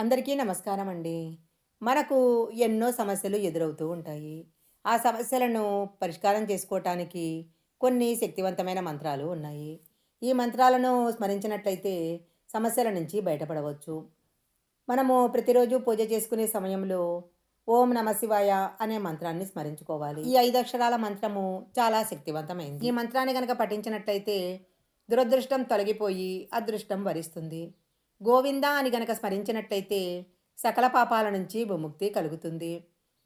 అందరికీ నమస్కారం అండి మనకు ఎన్నో సమస్యలు ఎదురవుతూ ఉంటాయి. ఆ సమస్యలను పరిష్కారం చేసుకోవటానికి కొన్ని శక్తివంతమైన మంత్రాలు ఉన్నాయి. ఈ మంత్రాలను స్మరించినట్లయితే సమస్యల నుంచి బయటపడవచ్చు. మనము ప్రతిరోజు పూజ చేసుకునే సమయంలో ఓం నమ శివాయ అనే మంత్రాన్ని స్మరించుకోవాలి. ఈ ఐదు అక్షరాల మంత్రము చాలా శక్తివంతమైంది. ఈ మంత్రాన్ని కనుక పఠించినట్లయితే దురదృష్టం తొలగిపోయి అదృష్టం వరిస్తుంది. గోవింద అని గనక స్మరించినట్లయితే సకల పాపాల నుంచి విముక్తి కలుగుతుంది.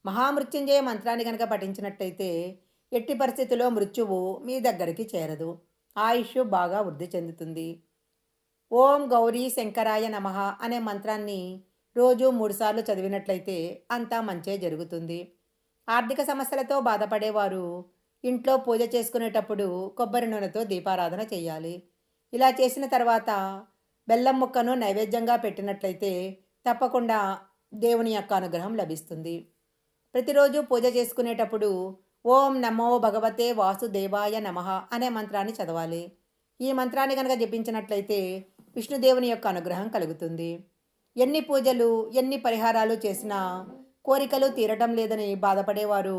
మహామృత్యుంజయ మంత్రాన్ని గనక పఠించినట్లయితే ఎట్టి పరిస్థితిలో మృత్యువు మీ దగ్గరికి చేరదు. ఆయుష్ బాగా వృద్ధి చెందుతుంది. ఓం గౌరీ శంకరాయ నమః అనే మంత్రాన్ని రోజు మూడుసార్లు చదివినట్లయితే అంతా మంచే జరుగుతుంది. ఆర్థిక సమస్యలతో బాధపడేవారు ఇంట్లో పూజ చేసుకునేటప్పుడు కొబ్బరి నూనెతో దీపారాధన చేయాలి. ఇలా చేసిన తర్వాత బెల్లం ముక్కను నైవేద్యంగా పెట్టినట్లయితే తప్పకుండా దేవుని యొక్క అనుగ్రహం లభిస్తుంది. ప్రతిరోజు పూజ చేసుకునేటప్పుడు ఓం నమో భగవతే వాసుదేవాయ నమః అనే మంత్రాన్ని చదవాలి. ఈ మంత్రాన్ని కనుక జపించినట్లయితే విష్ణుదేవుని యొక్క అనుగ్రహం కలుగుతుంది. ఎన్ని పూజలు ఎన్ని పరిహారాలు చేసినా కోరికలు తీరటం లేదని బాధపడేవారు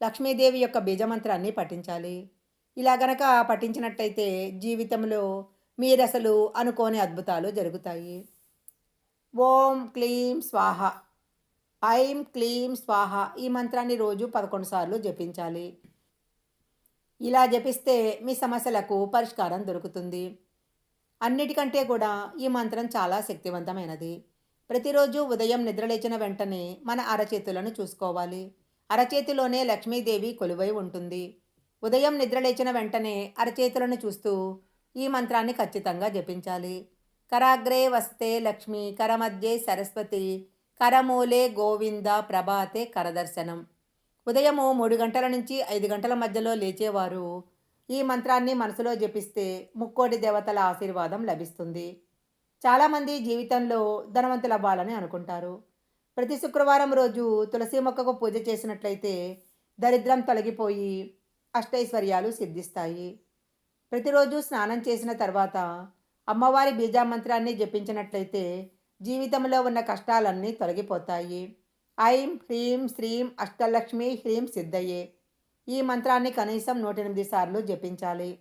లక్ష్మీదేవి యొక్క బీజమంత్రాన్ని పఠించాలి. ఇలా గనక పఠించినట్టయితే జీవితంలో మీరసలు అనుకోని అద్భుతాలు జరుగుతాయి. ఓం క్లీం స్వాహ. ఐం క్లీం స్వాహ. ఈ మంత్రాన్ని రోజు పదకొండు సార్లు జపించాలి. ఇలా జపిస్తే మీ సమస్యలకు పరిష్కారం దొరుకుతుంది. అన్నిటికంటే కూడా ఈ మంత్రం చాలా శక్తివంతమైనది. ప్రతిరోజు ఉదయం నిద్రలేచిన వెంటనే మన అరచేతులను చూసుకోవాలి. అరచేతిలోనే లక్ష్మీదేవి కొలువై ఉంటుంది. ఉదయం నిద్రలేచిన వెంటనే అరచేతులను చూస్తూ ఈ మంత్రాన్ని ఖచ్చితంగా జపించాలి. కరాగ్రే వస్తే లక్ష్మి కరమధ్యే సరస్వతి కరమూలే గోవింద ప్రభాతే కరదర్శనం. ఉదయము మూడు గంటల నుంచి ఐదు గంటల మధ్యలో లేచేవారు. ఈ మంత్రాన్ని మనసులో జపిస్తే ముక్కోటి దేవతల ఆశీర్వాదం లభిస్తుంది. చాలామంది జీవితంలో ధనవంతులవ్వాలని అనుకుంటారు. ప్రతి శుక్రవారం రోజు తులసి మొక్కకు పూజ చేసినట్లయితే దరిద్రం తొలగిపోయి అష్టైశ్వర్యాలు సిద్ధిస్తాయి. ప్రతిరోజు స్నానం చేసిన తర్వాత అమ్మవారి బీజామంత్రాన్ని జపించినట్లయితే జీవితంలో ఉన్న కష్టాలన్నీ తొలగిపోతాయి. ఐం హ్రీం శ్రీం అష్టలక్ష్మి హ్రీం సిద్ధయ్యే. ఈ మంత్రాన్ని కనీసం నూట ఎనిమిది సార్లు జపించాలి.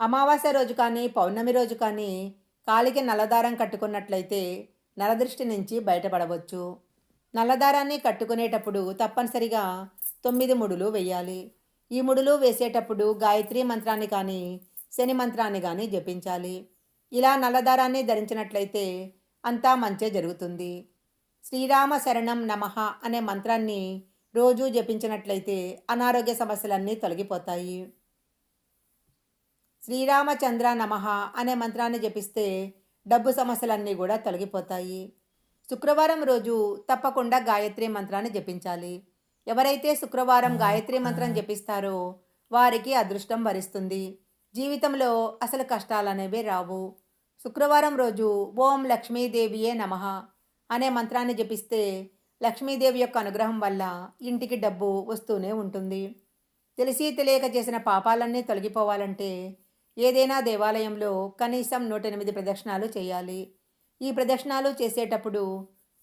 అమావాస్య రోజు కానీ పౌర్ణమి రోజు కానీ కాలికి నల్లదారం కట్టుకున్నట్లయితే నరదృష్టి నుంచి బయటపడవచ్చు. నల్లదారాన్ని కట్టుకునేటప్పుడు తప్పనిసరిగా తొమ్మిది ముడులు వేయాలి. ఈ ముడులు వేసేటప్పుడు గాయత్రి మంత్రాన్ని కానీ శని మంత్రాన్ని కానీ జపించాలి. ఇలా నల్లదారాన్ని ధరించినట్లయితే అంతా మంచే జరుగుతుంది. శ్రీరామ శరణం నమః అనే మంత్రాన్ని రోజు జపించినట్లయితే అనారోగ్య సమస్యలన్నీ తొలగిపోతాయి. శ్రీరామచంద్ర నమః అనే మంత్రాన్ని జపిస్తే డబ్బు సమస్యలన్నీ కూడా తొలగిపోతాయి. శుక్రవారం రోజు తప్పకుండా గాయత్రి మంత్రాన్ని జపించాలి. ఎవరైతే శుక్రవారం గాయత్రి మంత్రం జపిస్తారో వారికి అదృష్టం వరిస్తుంది. జీవితంలో అసలు కష్టాలనేవి రావు. శుక్రవారం రోజు ఓం లక్ష్మీదేవియే నమః అనే మంత్రాన్ని జపిస్తే లక్ష్మీదేవి యొక్క అనుగ్రహం వల్ల ఇంటికి డబ్బు వస్తూనే ఉంటుంది. తెలిసి తెలియక చేసిన పాపాలన్నీ తొలగిపోవాలంటే ఏదైనా దేవాలయంలో కనీసం నూట ఎనిమిది ప్రదక్షిణాలు చేయాలి. ఈ ప్రదక్షిణాలు చేసేటప్పుడు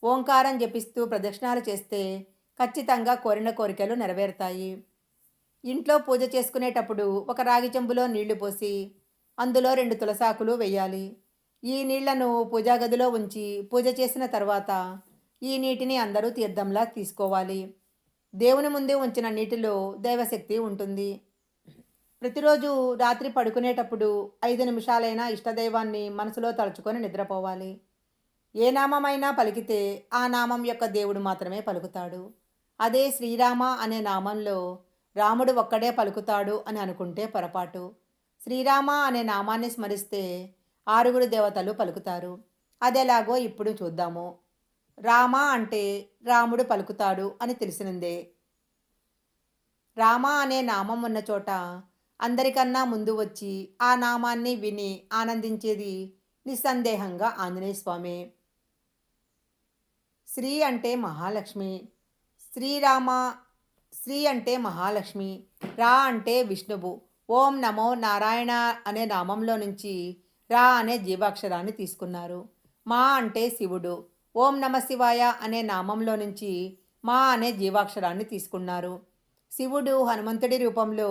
ఓంకారం జపిస్తూ ప్రదక్షిణాలు చేస్తే ఖచ్చితంగా కోరిన కోరికలు నెరవేరుతాయి. ఇంట్లో పూజ చేసుకునేటప్పుడు ఒక రాగి చెంబులో నీళ్ళు పోసి అందులో రెండు తులసాకులు వేయాలి. ఈ నీళ్ళను పూజా గదిలో ఉంచి పూజ చేసిన తర్వాత ఈ నీటిని అందరూ తీర్థంలా తీసుకోవాలి. దేవుని ముందే ఉంచిన నీటిలో దైవశక్తి ఉంటుంది. ప్రతిరోజు రాత్రి పడుకునేటప్పుడు ఐదు నిమిషాలైనా ఇష్టదైవాన్ని మనసులో తలుచుకొని నిద్రపోవాలి. ఏ నామమైనా పలికితే ఆ నామం యొక్క దేవుడు మాత్రమే పలుకుతాడు. అదే శ్రీరామ అనే నామంలో రాముడు ఒక్కడే పలుకుతాడు అని అనుకుంటే పొరపాటు. శ్రీరామ అనే నామాన్ని స్మరిస్తే ఆరుగురు దేవతలు పలుకుతారు. అదెలాగో ఇప్పుడు చూద్దాము. రామ అంటే రాముడు పలుకుతాడు అని తెలిసినందే. రామ అనే నామం ఉన్న చోట అందరికన్నా ముందు వచ్చి ఆ నామాన్ని విని ఆనందించేది నిస్సందేహంగా ఆంజనేయ స్వామి శ్రీ అంటే మహాలక్ష్మి. శ్రీరామ శ్రీ అంటే మహాలక్ష్మి రా అంటే విష్ణువు ఓం నమో నారాయణ అనే నామంలో నుంచి రా అనే జీవాక్షరాన్ని తీసుకున్నారు. మా అంటే శివుడు ఓం నమ శివాయ అనే నామంలో నుంచి మా అనే జీవాక్షరాన్ని తీసుకున్నారు. శివుడు హనుమంతుడి రూపంలో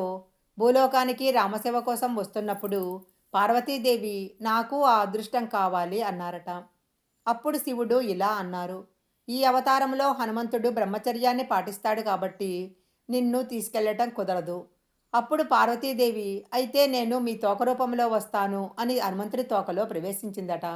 భూలోకానికి రామశివ కోసం వస్తున్నప్పుడు పార్వతీదేవి నాకు ఆ అదృష్టం కావాలి అన్నారట. అప్పుడు శివుడు ఇలా అన్నారు ఈ అవతారంలో హనుమంతుడు బ్రహ్మచర్యాన్ని పాటిస్తాడు కాబట్టి నిన్ను తీసుకెళ్ళటం కుదరదు. అప్పుడు పార్వతీదేవి అయితే నేను మీ తోక రూపంలో వస్తాను అని హనుమంతుడి తోకలో ప్రవేశించిందట.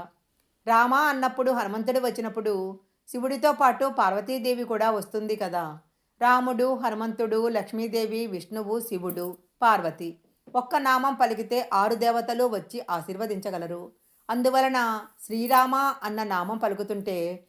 రామా అన్నప్పుడు హనుమంతుడు వచ్చినప్పుడు శివుడితో పాటు పార్వతీదేవి కూడా వస్తుంది కదా. రాముడు హనుమంతుడు లక్ష్మీదేవి విష్ణువు శివుడు పార్వతి ఒక్క నామం పలికితే ఆరు దేవతలు వచ్చి ఆశీర్వదించగలరు. అందువలన శ్రీరామ అన్న నామం పలుకుతుంటే